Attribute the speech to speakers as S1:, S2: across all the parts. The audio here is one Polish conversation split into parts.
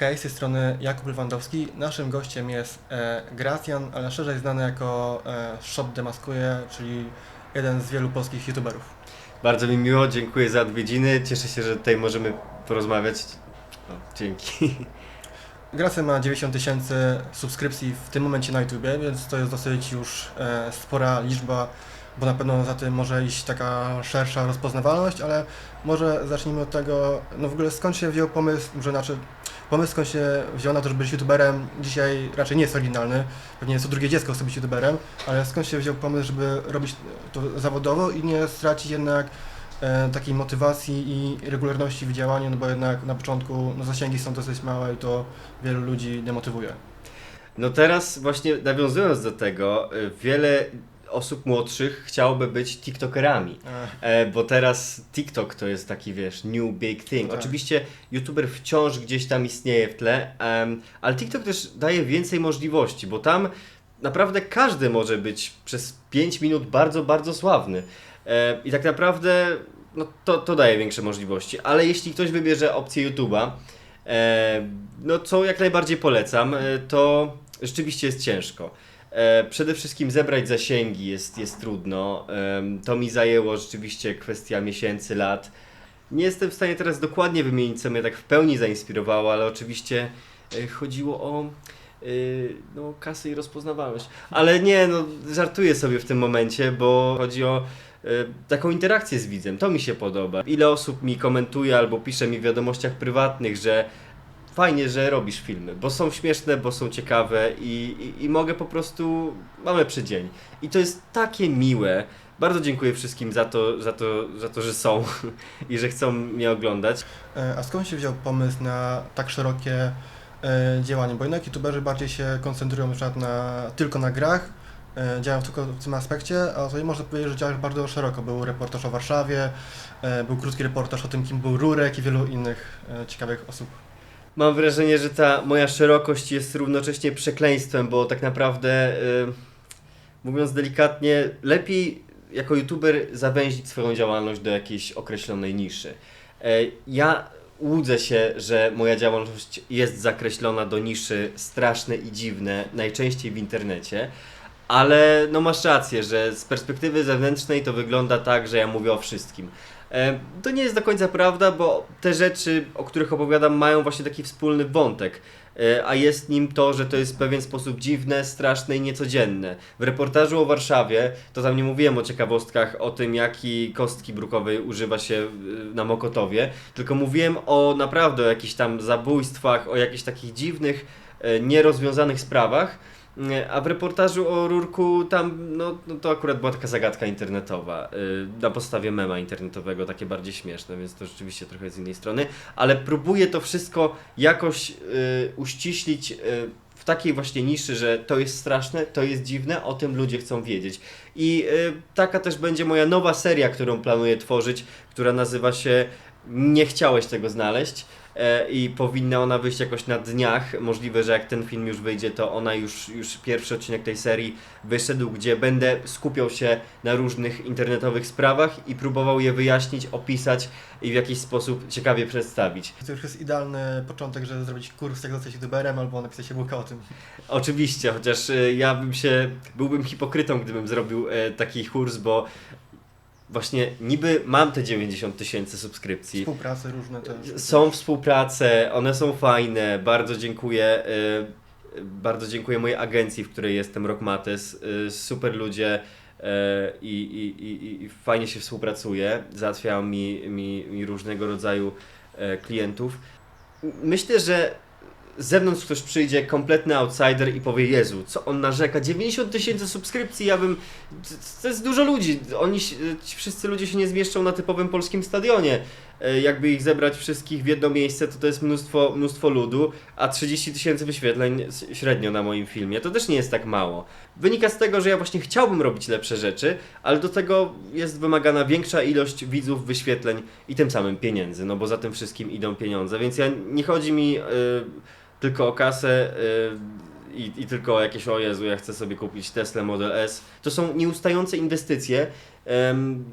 S1: Hej, z tej strony Jakub Lewandowski. Naszym gościem jest e, Gracjan, ale szerzej znany jako e, Shop Demaskuje, czyli jeden z wielu polskich youtuberów.
S2: Bardzo mi miło, dziękuję za odwiedziny. Cieszę się, że tutaj możemy porozmawiać. O, dzięki.
S1: Gracjan ma 90 tysięcy subskrypcji w tym momencie na YouTubie, więc to jest dosyć już e, spora liczba, bo na pewno za tym może iść taka szersza rozpoznawalność, ale może zacznijmy od tego, no w ogóle skąd się wziął pomysł, że znaczy pomysł skąd się wziął na to, żeby być youtuberem, dzisiaj raczej nie jest oryginalny, pewnie co drugie dziecko chce być youtuberem, ale skąd się wziął pomysł, żeby robić to zawodowo i nie stracić jednak e, takiej motywacji i regularności w działaniu, no bo jednak na początku no, zasięgi są dosyć małe i to wielu ludzi demotywuje.
S2: No teraz właśnie nawiązując do tego, y, wiele osób młodszych chciałoby być TikTokerami. E, bo teraz TikTok to jest taki, wiesz, new big thing.
S1: Tak.
S2: Oczywiście YouTuber wciąż gdzieś tam istnieje w tle, em, ale TikTok też daje więcej możliwości, bo tam naprawdę każdy może być przez 5 minut bardzo, bardzo sławny. E, I tak naprawdę no, to, to daje większe możliwości. Ale jeśli ktoś wybierze opcję YouTube'a, e, no co jak najbardziej polecam, e, to rzeczywiście jest ciężko. E, przede wszystkim zebrać zasięgi jest, jest trudno. To mi zajęło rzeczywiście kwestia miesięcy, lat. Nie jestem w stanie teraz dokładnie wymienić, co mnie tak w pełni zainspirowało, ale oczywiście e, chodziło o e, no, kasę i rozpoznawalność. Ale nie, no żartuję sobie w tym momencie, bo chodzi o taką interakcję z widzem. To mi się podoba. Ile osób mi komentuje albo pisze mi w wiadomościach prywatnych, że fajnie, że robisz filmy, bo są śmieszne, bo są ciekawe i, i, i mogę po prostu, mam lepszy dzień. I to jest takie miłe. Bardzo dziękuję wszystkim za to, za to, za to że są i że chcą mnie oglądać.
S1: E, A skąd się wziął pomysł na tak szerokie e, działanie? Bo jednak youtuberzy bardziej się koncentrują na na, tylko na grach, e, działają tylko w tym aspekcie, a tutaj można powiedzieć, że działasz bardzo szeroko. Był reportaż o Warszawie, e, był krótki reportaż o tym, kim był Rurek i wielu innych e, ciekawych osób.
S2: Mam wrażenie, że ta moja szerokość jest równocześnie przekleństwem, bo tak naprawdę, y, mówiąc delikatnie, lepiej jako youtuber zawęzić swoją działalność do jakiejś określonej niszy. E, ja łudzę się, że moja działalność jest zakreślona do niszy straszne i dziwne, najczęściej w internecie. Ale no masz rację, że z perspektywy zewnętrznej to wygląda tak, że ja mówię o wszystkim. E, To nie jest do końca prawda, bo te rzeczy, o których opowiadam, mają właśnie taki wspólny wątek. E, A jest nim to, że to jest w pewien sposób dziwne, straszne i niecodzienne. W reportażu o Warszawie, to tam nie mówiłem o ciekawostkach, o tym, jakiej kostki brukowej używa się y, na Mokotowie, tylko mówiłem o naprawdę o jakichś tam zabójstwach, o jakichś takich dziwnych, e, nierozwiązanych sprawach. A w reportażu o Rurku tam, no, no to akurat była taka zagadka internetowa, y, na podstawie mema internetowego, takie bardziej śmieszne, więc to rzeczywiście trochę z innej strony, ale próbuję to wszystko jakoś y, uściślić y, w takiej właśnie niszy, że to jest straszne, to jest dziwne, o tym ludzie chcą wiedzieć. I y, taka też będzie moja nowa seria, którą planuję tworzyć, która nazywa się Nie chciałeś tego znaleźć i powinna ona wyjść jakoś na dniach. Możliwe, że jak ten film już wyjdzie, to ona już, już pierwszy odcinek tej serii wyszedł, gdzie będę skupiał się na różnych internetowych sprawach i próbował je wyjaśnić, opisać i w jakiś sposób ciekawie przedstawić.
S1: To już jest idealny początek, żeby zrobić kurs, jak zostać youtuberem, albo napisać e-booka o tym.
S2: Oczywiście, chociaż e, ja bym się, byłbym hipokrytą, gdybym zrobił e, taki kurs, bo właśnie niby mam te 90 tysięcy subskrypcji.
S1: Współprace różne też.
S2: Są współprace, one są fajne. Bardzo dziękuję. y, Bardzo dziękuję mojej agencji, w której jestem, Rockmates. Y, Super ludzie y, i, i, i, i fajnie się współpracuje. Załatwiają mi, mi, mi różnego rodzaju klientów. Myślę, że z zewnątrz ktoś przyjdzie, kompletny outsider i powie, Jezu, co on narzeka, 90 tysięcy subskrypcji, ja bym, to- jest dużo ludzi, oni, ci wszyscy ludzie się nie zmieszczą na typowym polskim stadionie, E, jakby ich zebrać wszystkich w jedno miejsce, to to jest mnóstwo, mnóstwo ludu, a 30 tysięcy wyświetleń średnio na moim filmie, to też nie jest tak mało. Wynika z tego, że ja właśnie chciałbym robić lepsze rzeczy, ale do tego jest wymagana większa ilość widzów, wyświetleń i tym samym pieniędzy, no bo za tym wszystkim idą pieniądze, więc ja nie chodzi mi y, tylko o kasę, y, i, i tylko jakieś o Jezu, ja chcę sobie kupić Tesla Model S. To są nieustające inwestycje.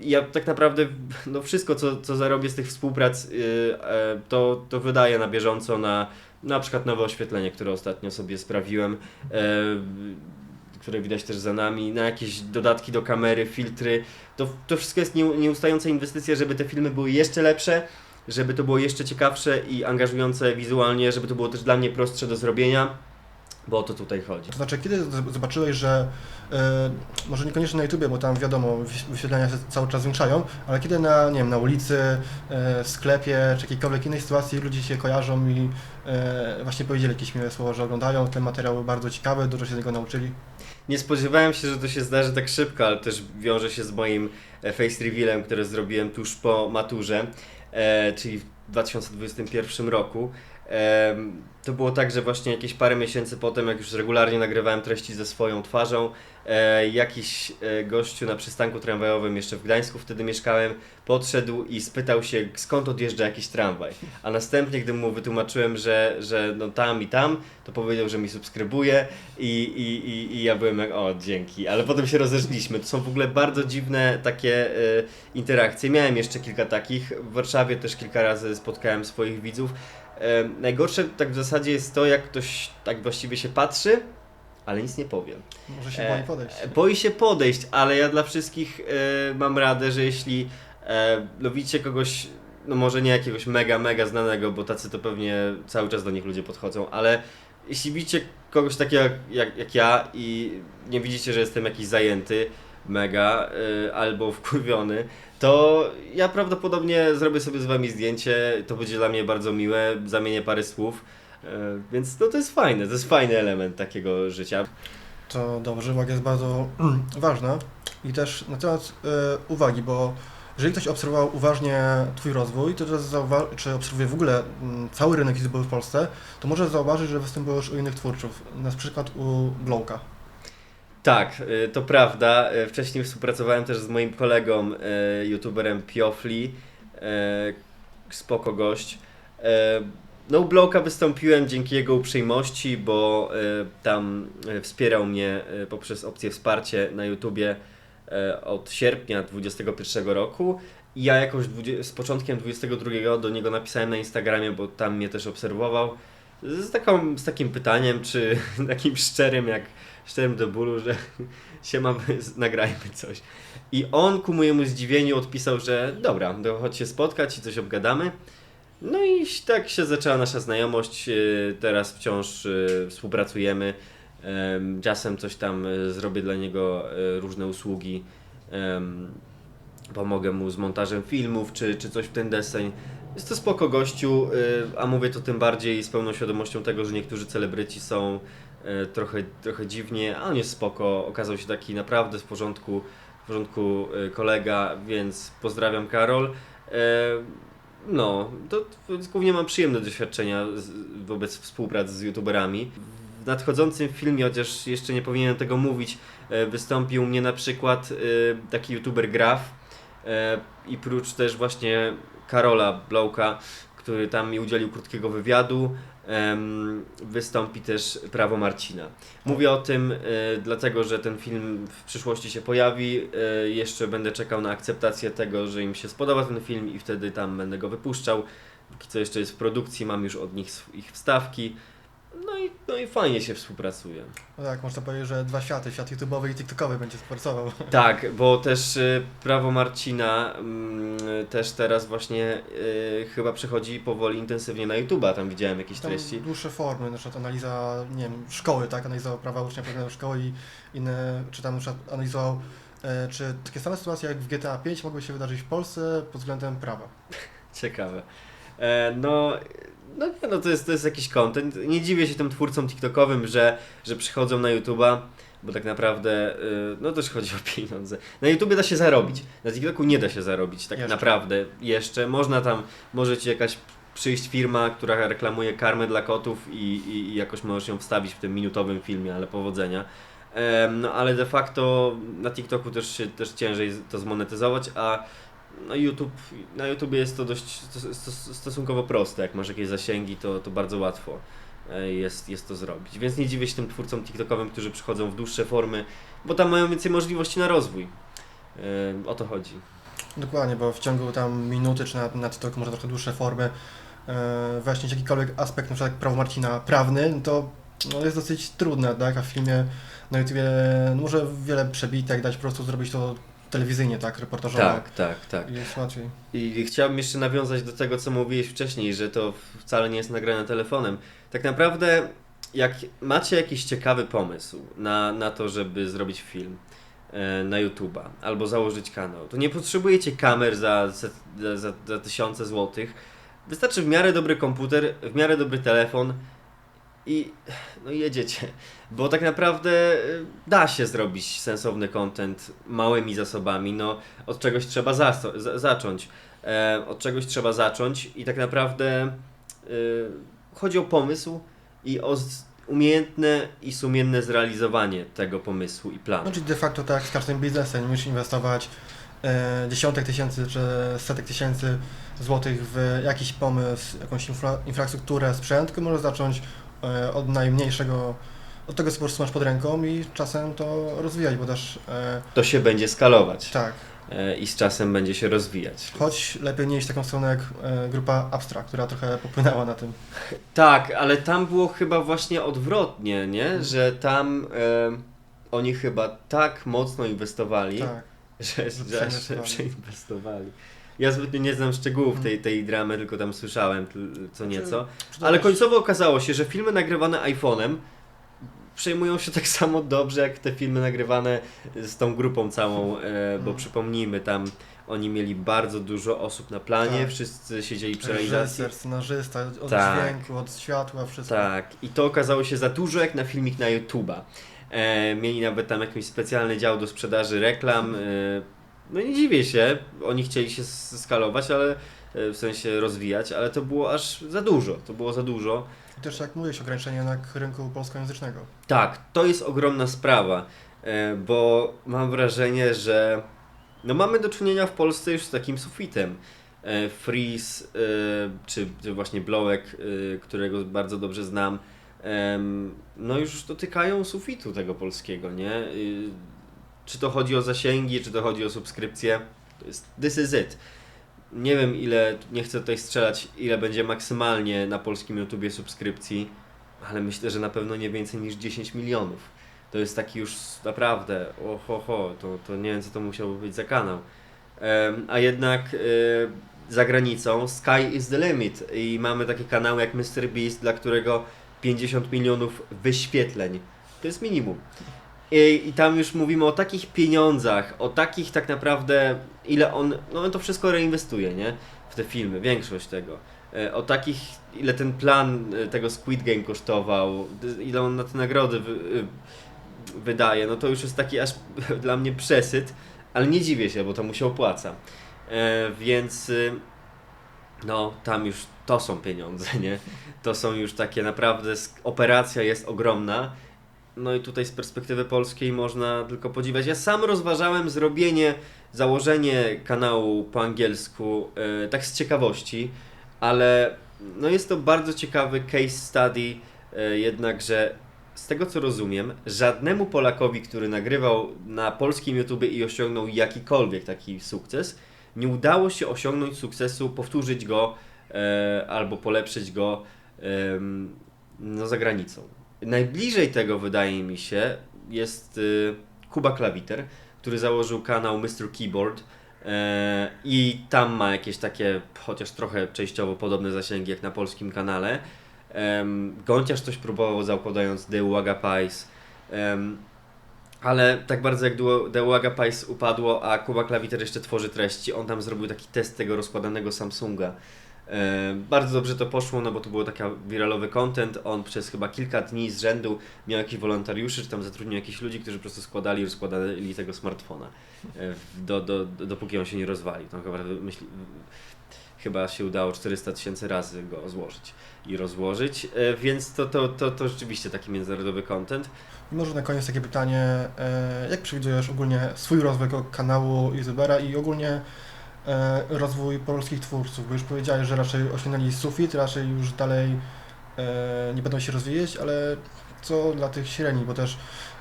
S2: Ja tak naprawdę no wszystko, co, co zarobię z tych współprac, y, e, to, to wydaję na bieżąco na na przykład nowe oświetlenie, które ostatnio sobie sprawiłem, e, które widać też za nami, na jakieś dodatki do kamery, filtry. To, to wszystko jest nie, nieustająca inwestycja, żeby te filmy były jeszcze lepsze, żeby to było jeszcze ciekawsze i angażujące wizualnie, żeby to było też dla mnie prostsze do zrobienia, bo o to tutaj chodzi.
S1: To znaczy, kiedy zobaczyłeś, że e, może niekoniecznie na YouTubie, bo tam wiadomo, wyś- wyświetlenia się cały czas zwiększają, ale kiedy na, nie wiem, na ulicy, e, w sklepie, czy jakiejkolwiek innej sytuacji ludzie się kojarzą i e, właśnie powiedzieli jakieś miłe słowo, że oglądają ten materiał bardzo ciekawy, dużo się z niego nauczyli.
S2: Nie spodziewałem się, że to się zdarzy tak szybko, ale też wiąże się z moim face revealem, który zrobiłem tuż po maturze, czyli w 2021 roku. To było tak, że właśnie jakieś parę miesięcy potem, jak już regularnie nagrywałem treści ze swoją twarzą, e, jakiś e, gościu na przystanku tramwajowym, jeszcze w Gdańsku wtedy mieszkałem, podszedł i spytał się, skąd odjeżdża jakiś tramwaj. A następnie, gdy mu wytłumaczyłem, że, że no tam i tam, to powiedział, że mi subskrybuje i, i, i, i ja byłem jak, o dzięki, ale potem się rozeszliśmy. To są w ogóle bardzo dziwne takie e, interakcje. Miałem jeszcze kilka takich. W Warszawie też kilka razy spotkałem swoich widzów. Najgorsze tak w zasadzie jest to, jak ktoś tak właściwie się patrzy, ale nic nie powie.
S1: Może się boi podejść.
S2: e, Boi się podejść, ale ja dla wszystkich e, mam radę, że jeśli e, widzicie kogoś, no może nie jakiegoś mega, mega znanego, bo tacy to pewnie cały czas do nich ludzie podchodzą, ale jeśli widzicie kogoś takiego jak, jak ja i nie widzicie, że jestem jakiś zajęty, mega e, albo wkurwiony, to ja prawdopodobnie zrobię sobie z wami zdjęcie, to będzie dla mnie bardzo miłe, zamienię parę słów. e, Więc no to jest fajne, to jest fajny element takiego życia.
S1: To dobrze, uwaga jest bardzo ważna. I też na temat e, uwagi, bo jeżeli ktoś obserwował uważnie Twój rozwój, to teraz czy obserwuje w ogóle mm, cały rynek YouTube'owy w Polsce, to może zauważyć, że występujesz u innych twórców, na przykład u Blowka.
S2: Tak, y, to prawda. Y, Wcześniej współpracowałem też z moim kolegą, y, youtuberem Piofli. Spoko gość. No, Blowka wystąpiłem dzięki jego uprzejmości, bo tam wspierał mnie poprzez opcję wsparcie na YouTubie od sierpnia 2021 roku. I ja jakoś z początkiem 22 do niego napisałem na Instagramie, bo tam mnie też obserwował. Z, taką, z takim pytaniem, czy takim szczerym, jak szczerym do bólu, że się mamy, nagrajmy coś. I on ku mojemu zdziwieniu odpisał, że dobra, to chodź się spotkać i coś obgadamy. No i tak się zaczęła nasza znajomość. yy, Teraz wciąż yy, współpracujemy. Em, Czasem coś tam yy, zrobię dla niego różne usługi. Pomogę mu z montażem filmów czy, czy coś w ten deseń. Jest to spoko gościu, a mówię to tym bardziej z pełną świadomością tego, że niektórzy celebryci są trochę, trochę dziwnie, a jest spoko, okazał się taki naprawdę w porządku, w porządku e, kolega, więc pozdrawiam Karol. E, No, to głównie mam przyjemne doświadczenia wobec współpracy z youtuberami. W nadchodzącym filmie, chociaż jeszcze nie powinienem tego mówić, e, wystąpił mnie na przykład e, taki youtuber Graf e, i prócz też właśnie Karola Blowka, który tam mi udzielił krótkiego wywiadu, wystąpi też Prawo Marcina. Mówię o tym e, dlatego, że ten film w przyszłości się pojawi. E, jeszcze będę czekał na akceptację tego, że im się spodoba ten film i wtedy tam będę go wypuszczał. Póki co jeszcze jest w produkcji, mam już od nich ich wstawki. No i, no i fajnie się współpracuje.
S1: No tak, można powiedzieć, że dwa światy, świat YouTube'owy i TikTokowy będzie współpracował.
S2: Tak, bo też y, prawo Marcina mm, też teraz właśnie y, chyba przechodzi powoli intensywnie na YouTube'a, tam widziałem jakieś
S1: Tam
S2: treści.
S1: dłuższe formy, na przykład analiza, nie wiem, szkoły, tak, analizował prawa ucznia pewnej szkoły i inne, czy tam na przykład analizował, e, czy takie same sytuacje jak w GTA 5 mogły się wydarzyć w Polsce pod względem prawa.
S2: Ciekawe. E, no, no, nie, no to, jest, to jest jakiś content. Nie dziwię się tym twórcom TikTokowym, że, że przychodzą na YouTube'a, bo tak naprawdę y, no też chodzi o pieniądze. Na YouTubie da się zarobić, na TikToku nie da się zarobić, tak
S1: Jeszcze.
S2: naprawdę. Jeszcze można tam, może ci jakaś przyjść firma, która reklamuje karmę dla kotów i, i, i jakoś możesz ją wstawić w tym minutowym filmie, ale powodzenia. No ale de facto na TikToku też się też ciężej to zmonetyzować, a no YouTube, na YouTubie jest to dość stos- stos- stosunkowo proste. Jak masz jakieś zasięgi, to, to bardzo łatwo. e, jest, jest to zrobić. Więc nie dziwię się tym twórcom TikTokowym, którzy przychodzą w dłuższe formy, bo tam mają więcej możliwości na rozwój. E, O to chodzi.
S1: Dokładnie, bo w ciągu tam minuty czy na, na TikToku może trochę dłuższe formy e, wyjaśnić jakikolwiek aspekt, na przykład prawo Marcina prawny, no to no, jest dosyć trudne, tak? A w filmie na YouTubie no, może wiele przebitek dać, po prostu zrobić to telewizyjnie, tak? Reportażowo.
S2: Tak, tak, tak.
S1: I jest łatwiej.
S2: I chciałbym jeszcze nawiązać do tego, co mówiłeś wcześniej, że to wcale nie jest nagrane telefonem. Tak naprawdę, jak macie jakiś ciekawy pomysł na, na to, żeby zrobić film e, na YouTube'a albo założyć kanał, to nie potrzebujecie kamer za, za, za, za tysiące złotych. Wystarczy w miarę dobry komputer, w miarę dobry telefon i no jedziecie. Bo tak naprawdę e, da się zrobić sensowny content małymi zasobami. No, od czegoś trzeba za- zacząć. E, od czegoś trzeba zacząć i tak naprawdę e, chodzi o pomysł i o umiejętne i sumienne zrealizowanie tego pomysłu i planu.
S1: No czyli de facto tak z każdym biznesem, musisz inwestować e, dziesiątek tysięcy czy setek tysięcy złotych w jakiś pomysł, jakąś infra, infrastrukturę, sprzęt, tylko możesz zacząć od najmniejszego, od tego co po prostu masz pod ręką i czasem to rozwijać, bo też e,
S2: To się będzie skalować
S1: tak,
S2: e, i z czasem będzie się rozwijać.
S1: choć lepiej nie iść taką stronę jak e, grupa Abstra, która trochę popłynęła na tym.
S2: Tak, ale tam było chyba właśnie odwrotnie, nie? Że tam e, oni chyba tak mocno inwestowali,
S1: Tak.
S2: że, że, że
S1: przeinwestowali.
S2: Ja zbytnio nie znam szczegółów tej, tej dramy, tylko tam słyszałem co nieco.
S1: Czy to
S2: Ale końcowo okazało się, że filmy nagrywane iPhone'em przejmują się tak samo dobrze jak te filmy nagrywane z tą grupą całą, e, bo
S1: Mhm.
S2: przypomnijmy, tam oni mieli bardzo dużo osób na planie,
S1: Tak.
S2: wszyscy siedzieli przy realizacji.
S1: Reżyser, scenarzysta, od
S2: Tak.
S1: dźwięku, od światła, wszystko.
S2: Tak, i to okazało się za dużo jak na filmik na YouTube'a. E, mieli nawet tam jakiś specjalny dział do sprzedaży reklam. E, no nie dziwię się, oni chcieli się skalować, ale e, w sensie rozwijać, ale to było aż za dużo. To było za dużo.
S1: I też jak mówiłeś, ograniczenie jednak rynku polskojęzycznego.
S2: Tak, to jest ogromna sprawa, e, bo mam wrażenie, że no mamy do czynienia w Polsce już z takim sufitem. E, Freeze, czy, czy właśnie Blowek, którego bardzo dobrze znam, no już dotykają sufitu tego polskiego, nie? Y, Czy to chodzi o zasięgi, czy to chodzi o subskrypcje, to jest this is it. Nie wiem ile, nie chcę tutaj strzelać, ile będzie maksymalnie na polskim YouTubie subskrypcji, ale myślę, że na pewno nie więcej niż 10 milionów. To jest taki już naprawdę, oho, ho, to, to nie wiem co to musiało być za kanał. Em, a jednak e, za granicą sky is the limit i mamy takie kanały jak MrBeast, dla którego 50 milionów wyświetleń to jest minimum. I, I tam już mówimy o takich pieniądzach, o takich tak naprawdę, ile on, no on to wszystko reinwestuje, nie? W te filmy, większość tego. E, O takich, ile ten plan e, tego Squid Game kosztował, ile on na te nagrody wy, y, wydaje, no to już jest taki aż dla mnie przesyt, ale nie dziwię się, bo to mu się opłaca. E, więc y, no tam już to są pieniądze, nie? To są już takie naprawdę, operacja jest ogromna. No i tutaj z perspektywy polskiej można tylko podziwiać. Ja sam rozważałem zrobienie, założenie kanału po angielsku, e, tak z ciekawości, ale no jest to bardzo ciekawy case study, e, jednakże z tego co rozumiem, żadnemu Polakowi, który nagrywał na polskim YouTube i osiągnął jakikolwiek taki sukces, nie udało się osiągnąć sukcesu, powtórzyć go e, albo polepszyć go no, za granicą. Najbliżej tego wydaje mi się jest y, Kuba Klawiter, który założył kanał Mr. Keyboard e, i tam ma jakieś takie, chociaż trochę częściowo podobne zasięgi jak na polskim kanale. Gąciarz coś próbował zakładając The Uwaga Pies, ale tak bardzo jak The Uwaga Pies upadło, a Kuba Klawiter jeszcze tworzy treści, on tam zrobił taki test tego rozkładanego Samsunga. E, Bardzo dobrze to poszło, no bo to był taki wiralowy content. On przez chyba kilka dni z rzędu miał jakichś wolontariuszy, czy tam zatrudnił jakichś ludzi, którzy po prostu składali i rozkładali tego smartfona, e, do, do, do, dopóki on się nie rozwalił. Tam chyba, myśli, chyba się udało 400 tysięcy razy go złożyć i rozłożyć, e, więc to, to, to, to rzeczywiście taki międzynarodowy content.
S1: I może na koniec takie pytanie, jak przewidujesz ogólnie swój rozwój kanału youtubera i ogólnie rozwój polskich twórców? Bo już powiedziałeś, że raczej osiągnęli sufit, raczej już dalej e, nie będą się rozwijać, ale co dla tych średnich, bo też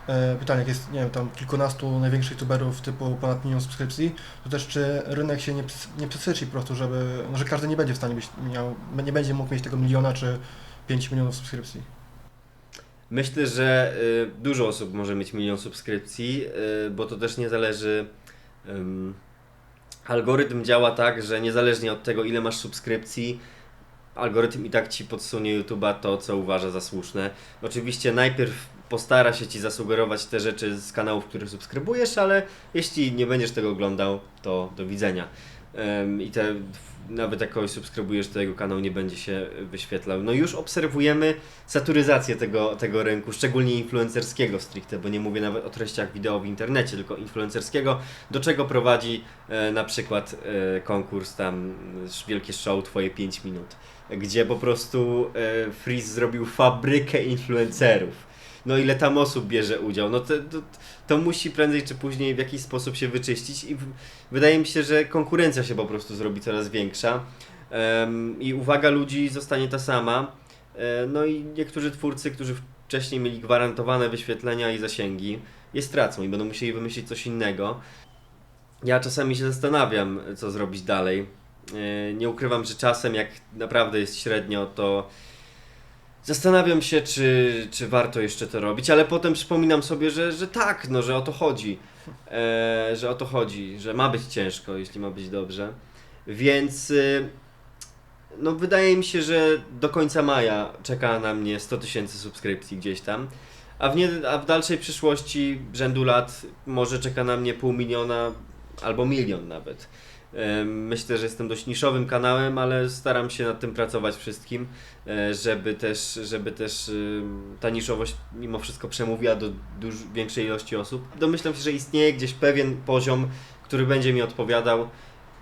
S1: e, pytanie, jak jest, nie wiem, tam kilkunastu największych youtuberów typu ponad milion subskrypcji, to też czy rynek się nie, nie przesyci po prostu, żeby, no, że każdy nie będzie w stanie być, miał, nie będzie mógł mieć tego miliona czy 5 milionów subskrypcji.
S2: Myślę, że y, dużo osób może mieć milion subskrypcji, y, bo to też nie zależy. Algorytm działa tak, że niezależnie od tego, ile masz subskrypcji, algorytm i tak ci podsunie YouTube'a to, co uważa za słuszne. Oczywiście najpierw postara się ci zasugerować te rzeczy z kanałów, których subskrybujesz, ale jeśli nie będziesz tego oglądał, to do widzenia. I te, nawet jak kogoś subskrybujesz, to jego kanał nie będzie się wyświetlał. No już obserwujemy saturyzację tego, tego rynku, szczególnie influencerskiego stricte, bo nie mówię nawet o treściach wideo w internecie, tylko influencerskiego, do czego prowadzi e, na przykład e, konkurs tam, wielkie show Twoje 5 minut, gdzie po prostu e, Freeze zrobił fabrykę influencerów. No ile tam osób bierze udział, no to, to, to musi prędzej czy później w jakiś sposób się wyczyścić i w, wydaje mi się, że konkurencja się po prostu zrobi coraz większa em, i uwaga ludzi zostanie ta sama. E, No i niektórzy twórcy, którzy wcześniej mieli gwarantowane wyświetlenia i zasięgi, je stracą i będą musieli wymyślić coś innego. Ja czasami się zastanawiam, co zrobić dalej. E, Nie ukrywam, że czasem, jak naprawdę jest średnio, to zastanawiam się, czy, czy warto jeszcze to robić, ale potem przypominam sobie, że, że tak, no, że o to chodzi. E, że o to chodzi, że ma być ciężko, jeśli ma być dobrze. Więc y, no wydaje mi się, że do końca maja czeka na mnie 100 tysięcy subskrypcji gdzieś tam. A w, nie, a w dalszej przyszłości rzędu lat może czeka na mnie pół miliona albo milion nawet. Myślę, że jestem dość niszowym kanałem, ale staram się nad tym pracować wszystkim, e, żeby też, żeby też ta niszowość mimo wszystko przemówiła do dużo większej ilości osób. Domyślam się, że istnieje gdzieś pewien poziom, który będzie mi odpowiadał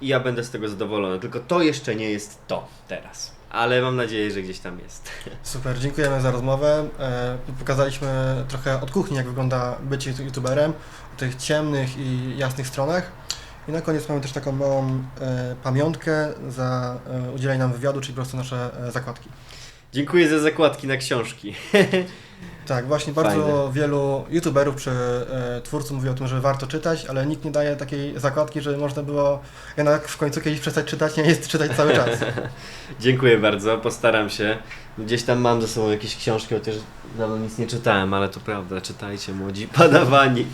S2: i ja będę z tego zadowolony. Tylko to jeszcze nie jest to teraz. Ale mam nadzieję, że gdzieś tam jest.
S1: Super, dziękujemy za rozmowę. E, Pokazaliśmy trochę od kuchni, jak wygląda bycie youtuberem, o tych ciemnych i jasnych stronach. I na koniec mamy też taką małą e, pamiątkę za e, udzielenie nam wywiadu, czyli po prostu nasze e, zakładki.
S2: Dziękuję za zakładki na książki.
S1: Tak, właśnie bardzo
S2: Fajne.
S1: wielu youtuberów czy e, twórców mówi o tym, że warto czytać, ale nikt nie daje takiej zakładki, żeby można było jednak w końcu kiedyś przestać czytać, nie jest czytać cały czas.
S2: Dziękuję bardzo, postaram się. Gdzieś tam mam ze sobą jakieś książki, chociaż dawno nic nie czytałem, ale to prawda, czytajcie młodzi padawani.